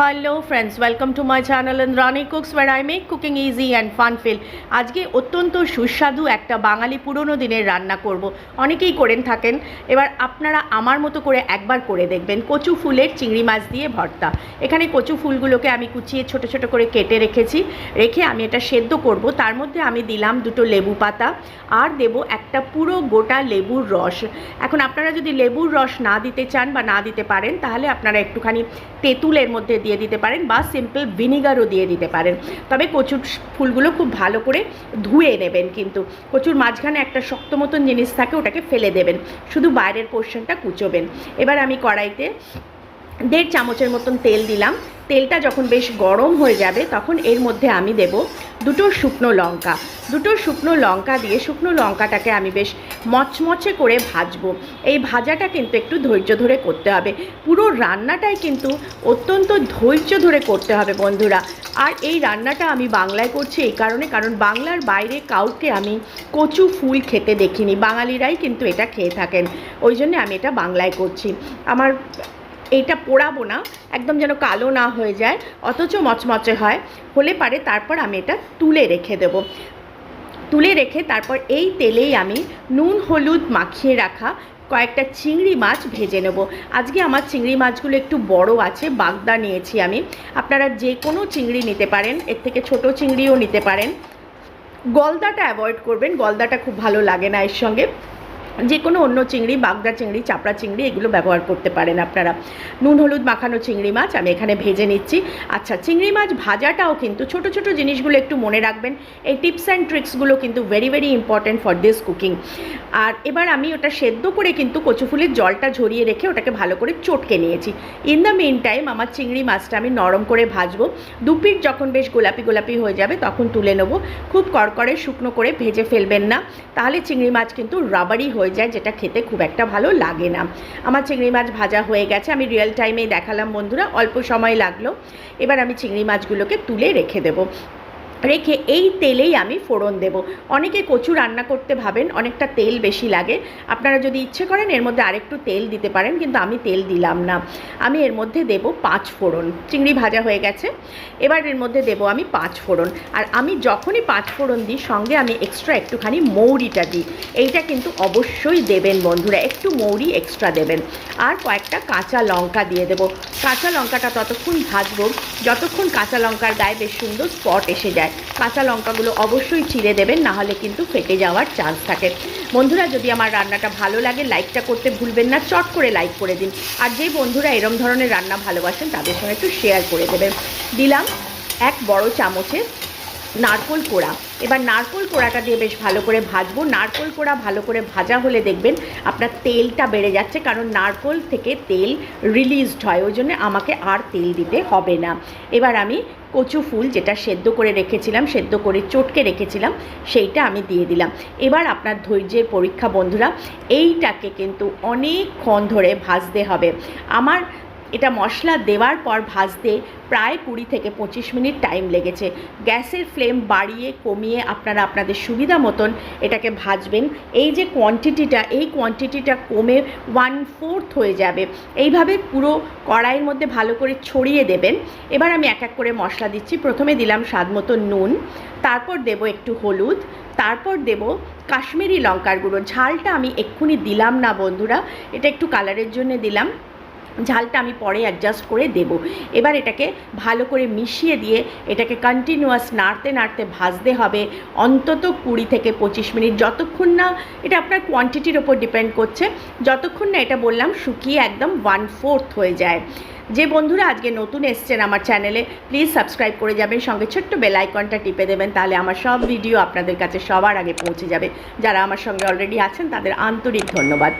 Hello friends welcome to my channel and Rani cooks where I make cooking easy and fun feel আজকে অত্যন্ত সুস্বাদু একটা বাঙালি পুরনো দিনের রান্না করব। অনেকেই করেন থাকেন। এবার আপনারা আমার মতো করে একবার করে দেখবেন। কচু ফুলের চিংড়ি মাছ দিয়ে ভর্তা। এখানে কচু ফুলগুলোকে আমি কুচিয়ে ছোট ছোট করে কেটে রেখেছি। রেখে আমি এটা সেদ্ধ করব। তার মধ্যে আমি দিলাম দুটো লেবু পাতা। আর দেব একটা পুরো গোটা লেবুর রস। এখন আপনারা যদি লেবুর রস না দিতে চান বা না দিতে পারেন, তাহলে আপনারা একটুখানি তেঁতুলের মধ্যে দিয়ে দিতে পারেন বা সিম্পল ভিনিগারও দিয়ে দিতে পারেন। তবে কচুর ফুলগুলো খুব ভালো করে ধুয়ে নেবেন কিন্তু। কচুর মাঝখানে একটা শক্ত মতন জিনিস থাকে, ওটাকে ফেলে দেবেন। শুধু বাইরের পোর্শনটা কুচোবেন। এবার আমি কড়াইতে দেড় চামচের মতন তেল দিলাম। তেলটা যখন বেশ গরম হয়ে যাবে, তখন এর মধ্যে আমি দেব দুটো শুকনো লঙ্কা। দুটো শুকনো লঙ্কা দিয়ে শুকনো লঙ্কাটাকে আমি বেশ মচমচে করে ভাজবো। এই ভাজাটা কিন্তু একটু ধৈর্য ধরে করতে হবে। পুরো রান্নাটাই কিন্তু অত্যন্ত ধৈর্য ধরে করতে হবে বন্ধুরা। আর এই রান্নাটা আমি বাংলায় করছি এই কারণে, কারণ বাংলার বাইরে কাউকে আমি কচু ফুল খেতে দেখিনি। বাঙালিরাই কিন্তু এটা খেয়ে থাকেন। ওই জন্য আমি এটা বাংলায় করছি। আমার এইটা পোড়াবো না, একদম যেন কালো না হয়ে যায়, অথচ মচমচে হয়। হলে পারে তারপর আমি এটা তুলে রেখে দেব। তুলে রেখে তারপর এই তেলেই আমি নুন, হলুদ মাখিয়ে রাখা কয়েকটা চিংড়ি মাছ ভেজে নেব। আজকে আমার চিংড়ি মাছগুলো একটু বড় আছে, বাগদা নিয়েছি আমি। আপনারা যে কোনো চিংড়ি নিতে পারেন, এর থেকে ছোট চিংড়িও নিতে পারেন। গলদাটা অ্যাভয়েড করবেন, গলদাটা খুব ভালো লাগে না এর সঙ্গে। যে কোনো অন্য চিংড়ি, বাগদা চিংড়ি, চাপড়া চিংড়ি, এগুলো ব্যবহার করতে পারেন আপনারা। নুন, হলুদ মাখানো চিংড়ি মাছ আমি এখানে ভেজে নিচ্ছি। আচ্ছা চিংড়ি মাছ ভাজাটাও কিন্তু ছোট ছোট জিনিসগুলো একটু মনে রাখবেন। এই টিপস অ্যান্ড ট্রিক্সগুলো কিন্তু very very important for this cooking. আর এবার আমি ওটা সেদ্ধ করে কিন্তু কচু ফুলের জলটা ঝরিয়ে রেখে ওটাকে ভালো করে চটকে নিয়েছি। ইন দ্য মেন টাইম আমার চিংড়ি মাছটা আমি নরম করে ভাজবো। দুপিট যখন বেশ গোলাপি গোলাপি হয়ে যাবে তখন তুলে নেব। খুব কড়কড়ে শুকনো করে ভেজে ফেলবেন না। তাহলে চিংড়ি মাছ কিন্তু রাবারি হয়ে যায়, যেটা খেতে খুব একটা ভালো লাগে না। আমার চিংড়ি মাছ ভাজা হয়ে গেছে, আমি রিয়েল টাইমেই দেখালাম বন্ধুরা, অল্প সময় লাগল। এবার আমি চিংড়ি মাছগুলোকে তুলে রেখে দেবো। রেখে এই তেলেই আমি ফোড়ন দেব। অনেকে কচু রান্না করতে ভাবেন, অনেকটা তেল বেশি লাগে। আপনারা যদি ইচ্ছে করেন, এর মধ্যে আরেকটু তেল দিতে পারেন, কিন্তু আমি তেল দিলাম না। আমি এর মধ্যে দেব পাঁচ ফোড়ন। চিংড়ি ভাজা হয়ে গেছে। এবার এর মধ্যে দেব আমি পাঁচ ফোড়ন। আর আমি যখনই পাঁচ ফোড়ন দিই, সঙ্গে আমি এক্সট্রা একটুখানি মৌরিটা দিই। এইটা কিন্তু অবশ্যই দেবেন বন্ধুরা, একটু মৌরি এক্সট্রা দেবেন। আর কয়েকটা কাঁচা লঙ্কা দিয়ে দেবো। কাঁচা লঙ্কাটা ততক্ষণ ভাজবো। যতক্ষণ কাঁচা লঙ্কার গায়ে বেশ সুন্দর স্পট এসে যায়। কাঁচা লঙ্কাগুলো অবশ্যই চিড়ে দেবেন, নাহলে কিন্তু ফেটে যাওয়ার চান্স থাকে। বন্ধুরা, যদি আমার রান্নাটা ভালো লাগে লাইকটা করতে ভুলবেন না, চট করে লাইক করে দিন। আর যে বন্ধুরা এরম ধরনের রান্না ভালোবাসেন, তাদের সঙ্গে একটু শেয়ার করে দেবেন। দিলাম এক বড় চামচের নারকোল কোড়া। এবার নারকোল কোড়াটা দিয়ে বেশ ভালো করে ভাজবো। নারকোল কোড়া ভালো করে ভাজা হলে দেখবেন আপনার তেলটা বেড়ে যাচ্ছে, কারণ নারকোল থেকে তেল রিলিজড হয়। ওই জন্য আমাকে আর তেল দিতে হবে না। এবার আমি কচু ফুল যেটা সেদ্ধ করে রেখেছিলাম, সেদ্ধ করে চটকে রেখেছিলাম, সেইটা আমি দিয়ে দিলাম। এবার আপনার ধৈর্যের পরীক্ষা, বন্ধুরা, এইটাকে কিন্তু অনেকক্ষণ ধরে ভাজতে হবে। আমার এটা মশলা দেওয়ার পর ভাজতে প্রায় কুড়ি থেকে পঁচিশ মিনিট টাইম লেগেছে। গ্যাসের ফ্লেম বাড়িয়ে, কমিয়ে আপনারা আপনাদের সুবিধা মতন এটাকে ভাজবেন। এই যে কোয়ান্টিটিটা এই কোয়ান্টিটিটা কমে ওয়ান ফোর্থ হয়ে যাবে। এইভাবে পুরো কড়াইয়ের মধ্যে ভালো করে ছড়িয়ে দেবেন। এবার আমি এক এক করে মশলা দিচ্ছি। প্রথমে দিলাম স্বাদ মতো নুন, তারপর দেব একটু হলুদ, তারপর দেব কাশ্মীরি লঙ্কার গুঁড়ো। ঝালটা আমি এক্ষুনি দিলাম না বন্ধুরা, এটা একটু কালারের জন্য দিলাম। ঝালটা আমি পরে অ্যাডজাস্ট করে দেব। এবার এটাকে ভালো করে মিশিয়ে দিয়ে এটাকে কন্টিনিউয়াস নাড়তে নাড়তে ভাজতে হবে। অন্তত কুড়ি থেকে পঁচিশ মিনিট। যতক্ষণ না এটা আপনার কোয়ান্টিটির ওপর ডিপেন্ড করছে, যতক্ষণ না এটা বললাম শুকিয়ে একদম ওয়ান ফোর্থ হয়ে যায়। যে বন্ধুরা আজকে নতুন এসছেন আমার চ্যানেলে প্লিজ সাবস্ক্রাইব করে যাবেন, সঙ্গে ছোট্ট বেল আইকনটা টিপে দেবেন, তাহলে আমার সব ভিডিও আপনাদের কাছে সবার আগে পৌঁছে যাবে। যারা আমার সঙ্গে অলরেডি আছেন, তাদের আন্তরিক ধন্যবাদ।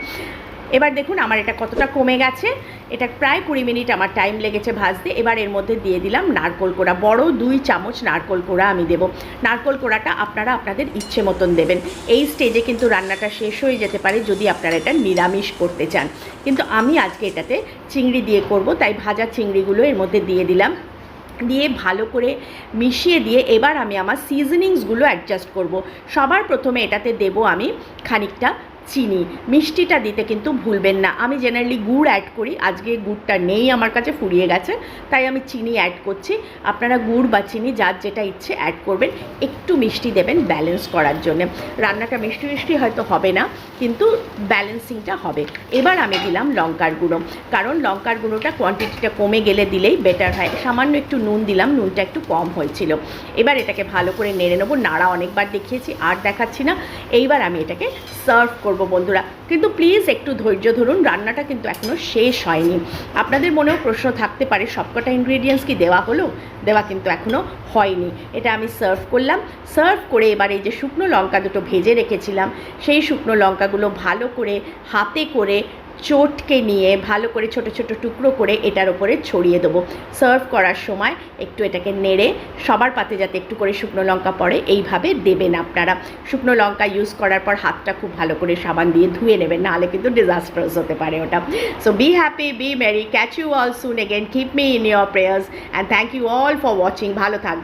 এবার দেখুন আমার এটা কতটা কমে গেছে। এটা প্রায় কুড়ি মিনিট আমার টাইম লেগেছে ভাজতে। এবার এর মধ্যে দিয়ে দিলাম নারকোল কোড়া। বড় দুই চামচ নারকোল কোড়া আমি দেবো। নারকোল কোড়াটা আপনারা আপনাদের ইচ্ছে মতন দেবেন। এই স্টেজে কিন্তু রান্নাটা শেষ হয়ে যেতে পারে যদি আপনারা এটা নিরামিষ করতে চান। কিন্তু আমি আজকে এটাতে চিংড়ি দিয়ে করব, তাই ভাজা চিংড়িগুলো এর মধ্যে দিয়ে দিলাম। দিয়ে ভালো করে মিশিয়ে দিয়ে এবার আমি আমার সিজনিংসগুলো অ্যাডজাস্ট করব। সবার প্রথমে এটাতে দেব আমি খানিকটা চিনি, মিষ্টিটা দিতে কিন্তু ভুলবেন না। আমি জেনারেলি গুড় অ্যাড করি, আজকে গুড়টা নেই আমার কাছে, ফুরিয়ে গেছে, তাই আমি চিনি অ্যাড করছি। আপনারা গুড় বা চিনি যার যেটা ইচ্ছে অ্যাড করবেন, একটু মিষ্টি দেবেন ব্যালেন্স করার জন্য। রান্নাটা মিষ্টি মিষ্টি হয়তো হবে না, কিন্তু ব্যালেন্সিংটা হবে। এবার আমি দিলাম লঙ্কার গুঁড়ো, কারণ লঙ্কার গুঁড়োটা কোয়ান্টিটিটা কমে গেলে দিলেই বেটার হয়। সামান্য একটু নুন দিলাম, নুনটা একটু কম হয়েছিল। এবার এটাকে ভালো করে নেড়ে নেব। নাড়া অনেকবার দেখিয়েছি, আর দেখাচ্ছি না। এইবার আমি এটাকে সার্ভ করব বন্ধুরা। কিন্তু প্লিজ একটু ধৈর্য ধরুন, রান্নাটা কিন্তু এখনও শেষ হয়নি। আপনাদের মনেও প্রশ্ন থাকতে পারে, সবকটা ইনগ্রিডিয়েন্টস কি দেওয়া হলো? দেওয়া কিন্তু এখনও হয়নি। এটা আমি সার্ভ করলাম। সার্ভ করে এবার এই যে শুকনো লঙ্কা দুটো ভেজে রেখেছিলাম, সেই শুকনো লঙ্কাগুলো ভালো করে হাতে করে চটকে নিয়ে ভালো করে ছোট ছোট টুকরো করে এটার ওপরে ছড়িয়ে দেবো। সার্ভ করার সময় একটু এটাকে নেড়ে, সবার পাতে যাতে একটু করে শুকনো লঙ্কা পড়ে, এইভাবে দেবেন আপনারা। শুকনো লঙ্কা ইউজ করার পর হাতটা খুব ভালো করে সাবান দিয়ে ধুয়ে নেবেন, নাহলে কিন্তু ডিজাস্টার্স হতে পারে ওটা। So be happy be merry catch you all soon again keep me in your prayers and thank you all for watching ভালো থাকবে